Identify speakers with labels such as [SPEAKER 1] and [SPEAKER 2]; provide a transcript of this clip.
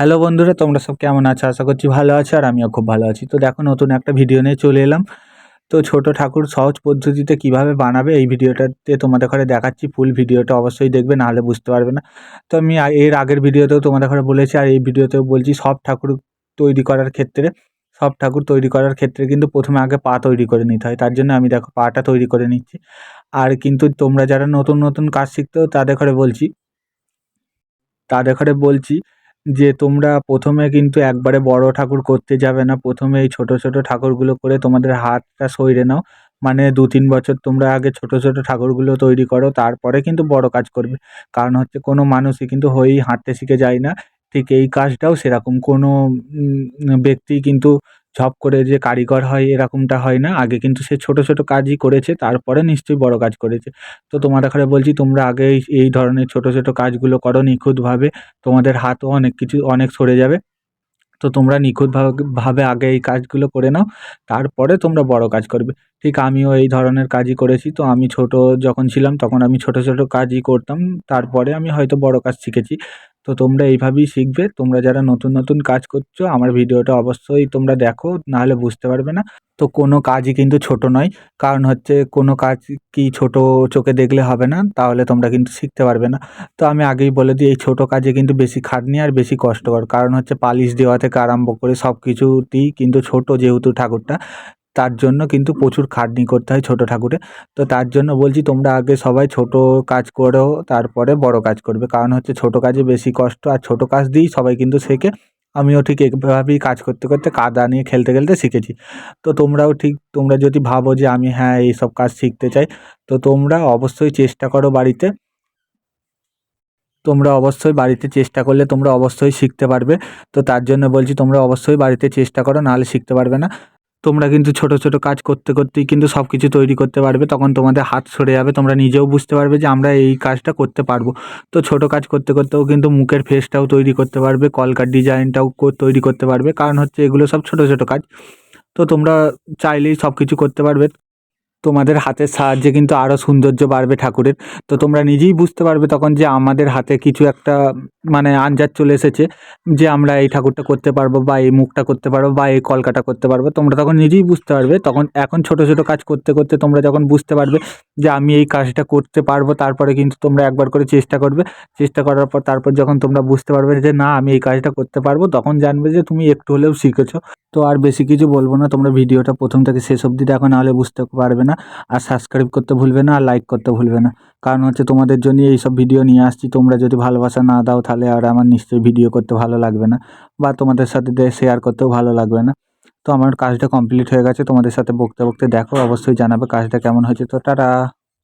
[SPEAKER 1] Hello বন্ধুরা, তোমরা সব কেমন আছো? আশা করছি ভালো আছো আর আমিও খুব ভালো আছি। তো দেখো, নতুন একটা ভিডিও নিয়ে চলে এলাম। তো ছোট ঠাকুর সহজ পদ্ধতিতে কীভাবে বানাবে এই ভিডিওটাতে তোমাদের ঘরে দেখাচ্ছি। ফুল ভিডিওটা অবশ্যই দেখবে, নাহলে বুঝতে পারবে না। তো আমি এর আগের ভিডিওতেও তোমাদের ঘরে বলেছি, আর এই ভিডিওতেও বলছি, সব ঠাকুর তৈরি করার ক্ষেত্রে, সব ঠাকুর তৈরি করার ক্ষেত্রে কিন্তু প্রথমে আগে পা তৈরি করে নিতে হয়। তার জন্য আমি দেখো, পাটা তৈরি করে নিচ্ছি। আর কিন্তু তোমরা যারা নতুন নতুন কাজ শিখতেও তাদের ঘরে বলছি, তাদের ঘরে বলছি যে তোমরা প্রথমে কিন্তু একবারে বড় ঠাকুর করতে যাবে না। প্রথমে এই ছোটো ছোটো ঠাকুরগুলো করে তোমাদের হাতটা সইরে নাও। মানে দু তিন বছর তোমরা আগে ছোট ছোট ঠাকুরগুলো তৈরি করো, তারপরে কিন্তু বড় কাজ করবে। কারণ হচ্ছে কোনো মানুষই কিন্তু হয়েই হাঁটতে শিখে যায় না। ঠিক এই কাজটাও সেরকম। কোনো ব্যক্তি কিন্তু ঝপ করে যে কারিগর হয়, এরকমটা হয় না। আগে কিন্তু সে ছোট ছোট কাজই করেছে, তারপরে নিশ্চয়ই বড় কাজ করেছে। তো তোমাদের ঘরে বলছি, তোমরা আগে এই এই ধরনের ছোট ছোট কাজগুলো করো নিখুঁতভাবে। তোমাদের হাতও অনেক কিছু, অনেক সরে যাবে। তো তোমরা নিখুঁতভাবে আগে এই কাজগুলো করে নাও, তারপরে তোমরা বড় কাজ করবে। ঠিক আমিও এই ধরনের কাজই করেছি। তো আমি ছোট যখন ছিলাম, তখন আমি ছোট ছোট কাজই করতাম। তারপরে আমি হয়তো বড় কাজ শিখেছি। তো তোমরা এইভাবেই শিখবে। তোমরা যারা নতুন নতুন কাজ করছ, আমার ভিডিওটা অবশ্যই তোমরা দেখো, নাহলে বুঝতে পারবে না। তো কোনো কাজই কিন্তু ছোট নয়। কারণ হচ্ছে কোনো কাজ কি ছোট চোখে দেখলে হবে না, তাহলে তোমরা কিন্তু শিখতে পারবে না। তো আমি আগেই বলে দিই, এই ছোটো কাজে কিন্তু বেশি খাটনি আর বেশি কষ্টকর। কারণ হচ্ছে পালিশ দেওয়া থেকে আরম্ভ করে সব কিছুতেই কিন্তু ছোট যেহেতু ঠাকুরটা তার জন্য কিন্তু প্রচুর খাটনি করতে হয় ছোট ঠাকুরে। তো তার জন্য বলছি তোমরা আগে সবাই ছোট কাজ করো তারপরে বড় কাজ করবে। কারণ হচ্ছে ছোট কাজে বেশি কষ্ট আর ছোট কাজ দিয়েই সবাই কিন্তু শেখে। আমিও ঠিক এইভাবেই কাজ করতে করতে কাদা নিয়ে খেলতে খেলতে শিখেছি। তো তোমরাও ঠিক তোমরা যদি ভাবো যে আমি হ্যাঁ এইসব কাজ শিখতে চাই তো তোমরা অবশ্যই চেষ্টা করো বাড়িতে। তোমরা অবশ্যই বাড়িতে চেষ্টা করলে তোমরা অবশ্যই শিখতে পারবে। তো তার জন্য বলছি তোমরা অবশ্যই বাড়িতে চেষ্টা করো নাহলে শিখতে পারবে না। তোমরা কিন্তু ছোট ছোট কাজ করতে করতেই কিন্তু সব কিছু তৈরি করতে পারবে, তখন তোমাদের হাত সরে যাবে, তোমরা নিজেও বুঝতে পারবে যে আমরা এই কাজটা করতে পারব। তো ছোট কাজ করতে করতেও কিন্তু মুখের ফেসটাও তৈরি করতে পারবে, কলকার ডিজাইনটাও তৈরি করতে পারবে, কারণ হচ্ছে এগুলো সব ছোট ছোট কাজ। তো তোমরা চাইলেই সব কিছু করতে পারবে। তোমাদের হাতের সাহায্যে কিন্তু আরও সৌন্দর্য বাড়বে ঠাকুরের। তো তোমরা নিজেই বুঝতে পারবে তখন যে আমাদের হাতে কিছু একটা মানে আঞ্জাদ চলে এসেছে যে আমরা এই ঠাকুরটা করতে পারব বা এই মুখটা করতে পারব বা এই কলকাটা করতে পারব। তোমরা তখন নিজেই বুঝতে পারবে। তখন এখন ছোট ছোট কাজ করতে করতে তোমরা যখন বুঝতে পারবে যে আমি এই কাজটা করতে পারব, তারপরে কিন্তু তোমরা একবার করে চেষ্টা করবে। চেষ্টা করার পর তারপর যখন তোমরা বুঝতে পারবে যে না, আমি এই কাজটা করতে পারব, তখন জানবে যে তুমি একটু হলেও শিখেছো। তো আর বেশি কিছু বলব না, তোমরা ভিডিওটা প্রথম থেকে শেষ অবধি দেখো, নাহলে বুঝতে পারবে না। আর সাবস্ক্রাইব করতে ভুলবে না, আর লাইক করতে ভুলবে না। কারণ হচ্ছে তোমাদের জন্য এইসব ভিডিও নিয়ে আসছি। তোমরা যদি ভালোবাসা না দাও তাহলে আর আমার নিশ্চয়ই ভিডিও করতে ভালো লাগবে না। বা তোমাদের সাথে শেয়ার করতেও ভালো লাগবে না। তো আমার কাজটা কমপ্লিট হয়ে গেছে। তোমাদের সাথে বকতে বকতে দেখো, অবশ্যই জানাবে কাজটা কেমন হয়েছে। তো টাটা!